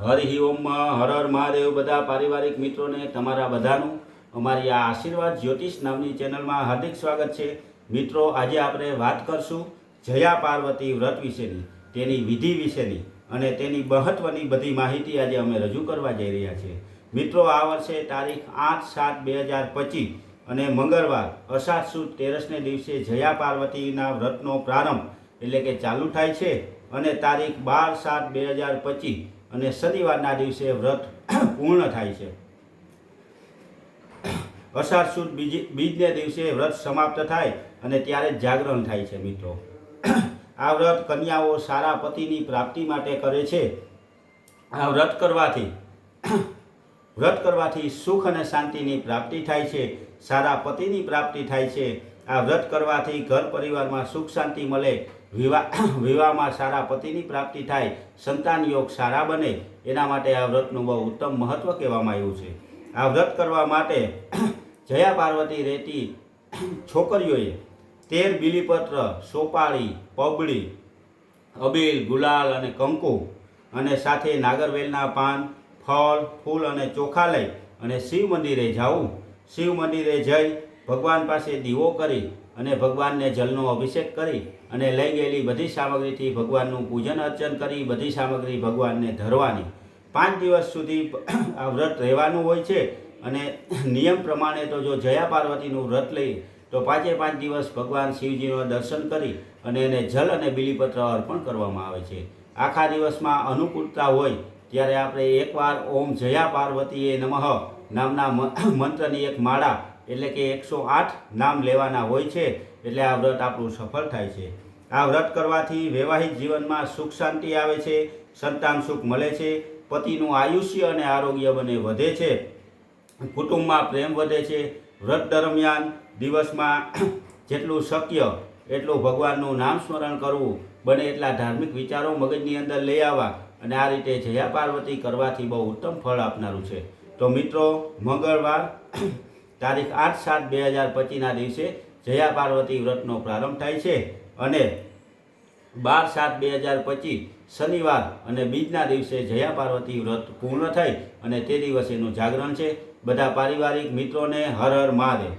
હરિ ઓમમાં હર હર મહાદેવ, બધા પારિવારિક મિત્રોને તમારા બધાનું અમારી આ આશીર્વાદ જ્યોતિષ નામની ચેનલમાં હાર્દિક સ્વાગત છે. મિત્રો, આજે આપણે વાત કરશું જયા પાર્વતી વ્રત વિશેની, તેની વિધિ વિશેની અને તેની મહત્ત્વની બધી માહિતી આજે અમે રજૂ કરવા જઈ રહ્યા છીએ. મિત્રો, આ વર્ષે તારીખ આઠ સાત બે હજાર પચીસ અને મંગળવાર અષાઢ સુદ તેરસને દિવસે જયા પાર્વતીના વ્રતનો પ્રારંભ એટલે કે ચાલુ થાય છે. અને તારીખ બાર સાત બે હજાર પચીસ અને શનિવારના દિવસે વ્રત પૂર્ણ થાય છે. અષાઢ સુદ બીજી, બીજને દિવસે વ્રત સમાપ્ત થાય અને ત્યારે જાગરણ થાય છે મિત્રો. આ વ્રત કન્યાઓ સારા પતિની પ્રાપ્તિ માટે કરે છે. આ વ્રત કરવાથી વ્રત કરવાથી સુખ અને શાંતિની પ્રાપ્તિ થાય છે, સારા પતિની પ્રાપ્તિ થાય છે. આ વ્રત કરવાથી ઘર પરિવારમાં સુખ શાંતિ મળે વિવાહ વિવાહમાં સારા પતિની પ્રાપ્તિ થાય, સંતાન યોગ સારા બને, એના માટે આ વ્રતનું બહુ ઉત્તમ મહત્વ કહેવામાં આવ્યું છે. આ વ્રત કરવા માટે જયા પાર્વતી રહેતી છોકરીઓએ તેર બીલીપત્ર સોપાળી પબડી, અબીલ, ગુલાલ અને કંકુ અને સાથે નાગરવેલના પાન, ફળ, ફૂલ અને ચોખા લઈ અને શિવ મંદિરે જવું. શિવ મંદિરે જઈ ભગવાન પાસે દીવો કરી અને ભગવાનને જલનો અભિષેક કરી અને લઈ ગયેલી બધી સામગ્રીથી ભગવાનનું પૂજન અર્ચન કરી બધી સામગ્રી ભગવાનને ધરવાની. પાંચ દિવસ સુધી આ વ્રત રહેવાનું હોય છે અને નિયમ પ્રમાણે તો જો જયા પાર્વતીનું વ્રત લઈ તો પાંચે પાંચ દિવસ ભગવાન શિવજીનું દર્શન કરી અને એને જલ અને બીલીપત્ર અર્પણ કરવામાં આવે છે. આખા દિવસમાં અનુકૂળતા હોય ત્યારે આપણે એકવાર ઓમ જયા પાર્વતીએ નમઃ નામના મંત્રની એક માળા એટલે કે એકસો આઠ નામ લેવાના હોય છે, એટલે આ વ્રત આપણું સફળ થાય છે. આ વ્રત કરવાથી વૈવાહિક જીવનમાં સુખ શાંતિ આવે છે, સંતાન સુખ મળે છે, પતિનું આયુષ્ય અને આરોગ્ય બને વધે છે, કુટુંબમાં પ્રેમ વધે છે. વ્રત દરમિયાન દિવસમાં જેટલું શક્ય એટલું ભગવાનનું નામ સ્મરણ કરવું, બને એટલા ધાર્મિક વિચારો મગજની અંદર લઈ આવવા અને આ રીતે જયા પાર્વતી કરવાથી બહુ ઉત્તમ ફળ આપનારું છે. તો મિત્રો, મંગળવાર તારીખ આઠ સાત બે હજાર પચીસના દિવસે જયા પાર્વતી વ્રતનો પ્રારંભ થાય છે અને બાર સાત બે હજાર પચીસ શનિવાર અને બીજના દિવસે જયા પાર્વતી વ્રત પૂર્ણ થઈ અને તે દિવસેનું જાગરણ છે. બધા પારિવારિક મિત્રોને હર હર મહાદેવ.